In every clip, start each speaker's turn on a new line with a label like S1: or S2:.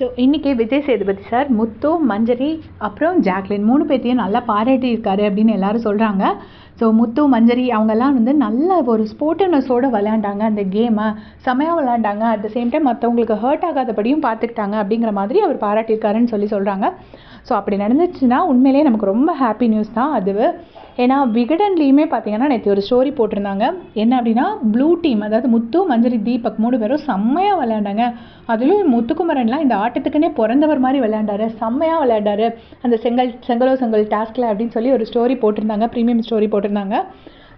S1: So இன்றைக்கி Vijay Sethupathi sir Muthu Manjari அப்புறம் Jacqueline மூணு பேர்த்தையும் நல்லா பாராட்டியிருக்காரு அப்படின்னு எல்லாரும் சொல்கிறாங்க ஸோ முத்து மஞ்சரி அவங்கெல்லாம் வந்து நல்ல ஒரு ஸ்போர்ட்டிவ்னஸோடு விளையாண்டாங்க அந்த கேமை செமையாக விளையாண்டாங்க. அட் த சேம் டைம் மற்றவங்களுக்கு ஹர்ட் ஆகாதபடியும் பார்த்துக்கிட்டாங்க அப்படிங்கிற மாதிரி அவர் பாராட்டியிருக்காருன்னு சொல்லி சொல்கிறாங்க ஸோ அப்படி நடந்துச்சுன்னா உண்மையிலேயே நமக்கு ரொம்ப ஹாப்பி நியூஸ் தான் அது. ஏன்னா விகடன்லேயுமே பார்த்தீங்கன்னா நேற்று ஒரு ஸ்டோரி போட்டிருந்தாங்க. என்ன அப்படின்னா ப்ளூ டீம் அதாவது முத்து மஞ்சரி தீபக் மூணு பேரும் செம்மையாக விளையாண்டாங்க. அதுலேயும் முத்துக்குமரன்லாம் இந்த ஆட்டத்துக்குன்னே பிறந்தவர் மாதிரி விளையாண்டாரு. செம்மையாக விளையாண்டாரு. அந்த செங்கல் செங்கலோ செங்கல் டாஸ்கில் அப்படின்னு சொல்லி ஒரு ஸ்டோரி போட்டிருந்தாங்க. ப்ரீமியம் ஸ்டோரி போட்டிருந்தாங்க.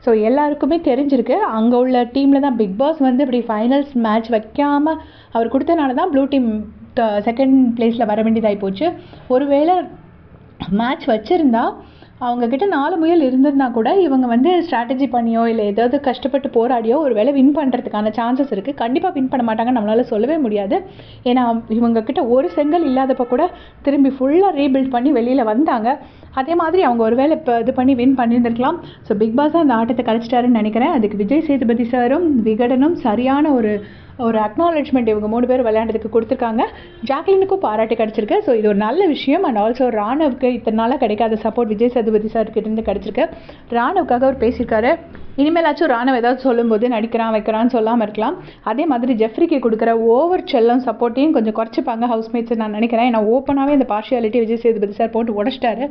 S1: ஸோ எல்லாருக்குமே தெரிஞ்சிருக்கு. அங்கே உள்ள டீமில் தான் பிக் பாஸ் வந்து இப்படி ஃபைனல்ஸ் மேட்ச் வைக்காமல் அவர் கொடுத்தனால தான் ப்ளூ டீம் செகண்ட் பிளேஸில் வர வேண்டியதாகி போச்சு. ஒருவேளை மேட்ச் வச்சுருந்தா அவங்கக்கிட்ட நாலு முயல் இருந்திருந்தா கூட இவங்க வந்து ஸ்ட்ராட்டஜி பண்ணியோ இல்லை ஏதாவது கஷ்டப்பட்டு போராடியோ ஒரு வேளை வின் பண்ணுறதுக்கான சான்சஸ் இருக்குது கண்டிப்பாக வின் பண்ண மாட்டாங்க நம்மளால் சொல்லவே முடியாது. ஏன்னா இவங்கக்கிட்ட ஒரு செங்கல் இல்லாதப்போ கூட திரும்பி ஃபுல்லாக ரீபில்ட் பண்ணி வெளியில் வந்தாங்க. அதே மாதிரி அவங்க ஒரு வேளை இப்போ இது பண்ணி வின் பண்ணியிருந்திருக்கலாம். ஸோ பிக் பாஸ் அந்த ஆட்டத்தை கழிச்சிட்டாருன்னு நினைக்கிறேன். அதுக்கு விஜய் சேதுபதி சாரும் விகடனும் சரியான ஒரு ஒரு அக்னாலஜ்மெண்ட் இவங்க மூணு பேர் விளையாண்டதுக்கு கொடுத்துருக்காங்க. ஜாக்லினுக்கும் பாராட்டு கிடச்சிருக்கு. ஸோ இது ஒரு நல்ல விஷயம். அண்ட் ஆல்சோ ராணவுக்கு இத்தனை நாளாக கிடைக்காத சப்போர்ட் விஜய் சேதுபதி சார் கிட்டேருந்து கிடச்சிருக்கு. ராணவுக்காக அவர் பேசியிருக்காரு. இனிமேலாச்சும் ராணவ் ஏதாவது சொல்லும்போது நடிக்கிறான் வைக்கிறான்னு சொல்லாமல் இருக்கலாம். அதே மாதிரி ஜெஃப்ரிக்கு கொடுக்குற ஓவர் செல்லம் சப்போர்ட்டையும் கொஞ்சம் குறைச்சிப்பாங்க ஹவுஸ்மேட்ஸ் நான் நினைக்கிறேன். ஏன்னா ஓப்பனாகவே இந்த பார்ஷியாலிட்டி விஜய் சேதுபதி சார் போட்டு உடச்சிட்டாரு.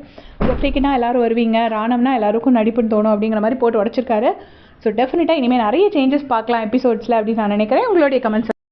S1: ஜெஃப்ரிக்குனா எல்லோரும் வருவீங்க. ராணம்னா எல்லாருக்கும் நடிப்புன்னு தோணும் அப்படிங்கிற மாதிரி போட்டு உடச்சிருக்காரு. ஸோ டெஃபினட்டாக இனிமேல் நிறைய சேஞ்சஸ் பார்க்கலாம் எபிசோட்ஸில் அப்படின்னு நான் நினைக்கிறேன். உங்களுடைய கமெண்ட்ஸ்